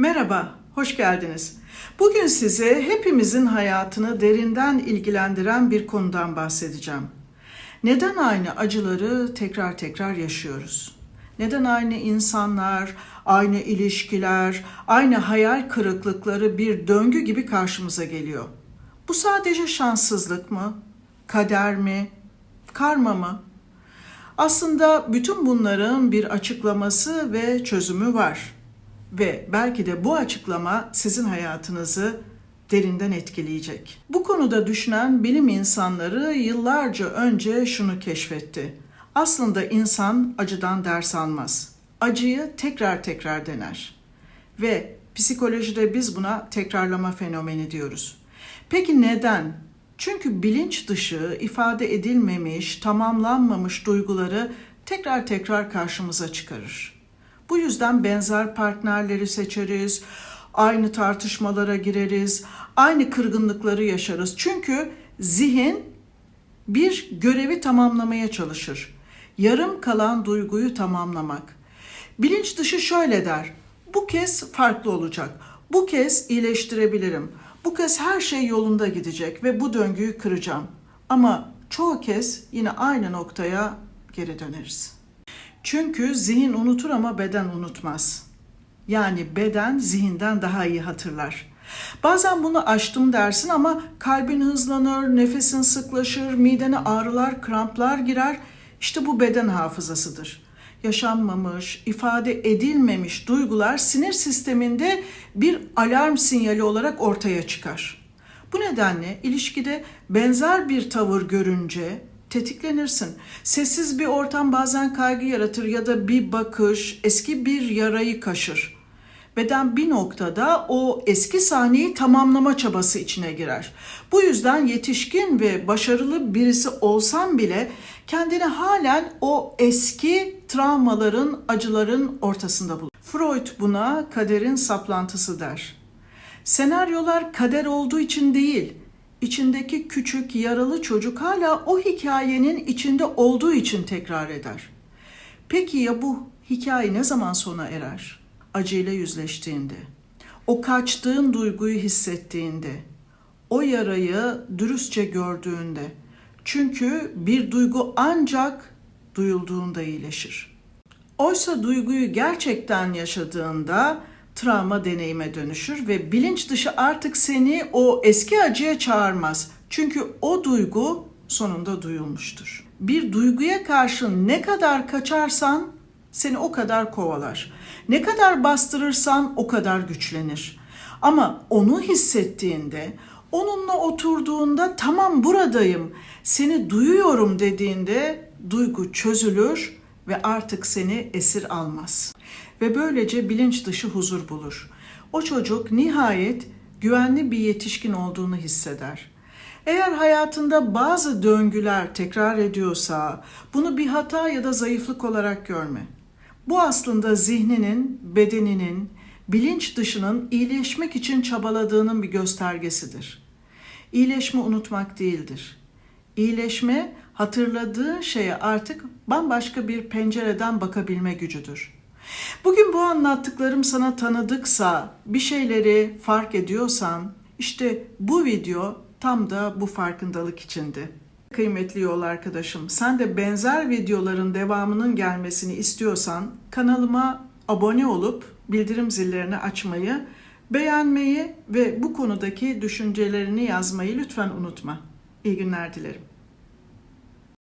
Merhaba, hoş geldiniz. Bugün size hepimizin hayatını derinden ilgilendiren bir konudan bahsedeceğim. Neden aynı acıları tekrar tekrar yaşıyoruz? Neden aynı insanlar, aynı ilişkiler, aynı hayal kırıklıkları bir döngü gibi karşımıza geliyor? Bu sadece şanssızlık mı? Kader mi? Karma mı? Aslında bütün bunların bir açıklaması ve çözümü var. Ve belki de bu açıklama sizin hayatınızı derinden etkileyecek. Bu konuda düşünen bilim insanları yıllarca önce şunu keşfetti. Aslında insan acıdan ders almaz. Acıyı tekrar tekrar dener. Ve psikolojide biz buna tekrarlama fenomeni diyoruz. Peki neden? Çünkü bilinç dışı ifade edilmemiş, tamamlanmamış duyguları tekrar tekrar karşımıza çıkarır. Bu yüzden benzer partnerleri seçeriz, aynı tartışmalara gireriz, aynı kırgınlıkları yaşarız. Çünkü zihin bir görevi tamamlamaya çalışır. Yarım kalan duyguyu tamamlamak. Bilinç dışı şöyle der. Bu kez farklı olacak. Bu kez iyileştirebilirim. Bu kez her şey yolunda gidecek ve bu döngüyü kıracağım. Ama çoğu kez yine aynı noktaya geri döneriz. Çünkü zihin unutur ama beden unutmaz. Yani beden zihinden daha iyi hatırlar. Bazen bunu aştım dersin ama kalbin hızlanır, nefesin sıklaşır, midene ağrılar, kramplar girer. İşte bu beden hafızasıdır. Yaşanmamış, ifade edilmemiş duygular sinir sisteminde bir alarm sinyali olarak ortaya çıkar. Bu nedenle ilişkide benzer bir tavır görünce tetiklenirsin. Sessiz bir ortam bazen kaygı yaratır ya da bir bakış eski bir yarayı kaşır. Beden bir noktada o eski sahneyi tamamlama çabası içine girer. Bu yüzden yetişkin ve başarılı birisi olsan bile kendini halen o eski travmaların, acıların ortasında bulur. Freud buna kaderin saplantısı der. Senaryolar kader olduğu için değil, içindeki küçük yaralı çocuk hala o hikayenin içinde olduğu için tekrar eder. Peki ya bu hikaye ne zaman sona erer? Acıyla yüzleştiğinde, o kaçtığın duyguyu hissettiğinde, o yarayı dürüstçe gördüğünde. Çünkü bir duygu ancak duyulduğunda iyileşir. Oysa duyguyu gerçekten yaşadığında travma deneyime dönüşür ve bilinç dışı artık seni o eski acıya çağırmaz. Çünkü o duygu sonunda duyulmuştur. Bir duyguya karşı ne kadar kaçarsan seni o kadar kovalar. Ne kadar bastırırsan o kadar güçlenir. Ama onu hissettiğinde, onunla oturduğunda tamam buradayım, seni duyuyorum dediğinde duygu çözülür ve artık seni esir almaz. Ve böylece bilinç dışı huzur bulur. O çocuk nihayet güvenli bir yetişkin olduğunu hisseder. Eğer hayatında bazı döngüler tekrar ediyorsa bunu bir hata ya da zayıflık olarak görme. Bu aslında zihninin, bedeninin, bilinç dışının iyileşmek için çabaladığının bir göstergesidir. İyileşme unutmak değildir. İyileşme hatırladığı şeye artık bambaşka bir pencereden bakabilme gücüdür. Bugün bu anlattıklarım sana tanıdıksa, bir şeyleri fark ediyorsan, işte bu video tam da bu farkındalık içindi. Kıymetli yol arkadaşım, sen de benzer videoların devamının gelmesini istiyorsan kanalıma abone olup bildirim zillerini açmayı, beğenmeyi ve bu konudaki düşüncelerini yazmayı lütfen unutma. İyi günler dilerim.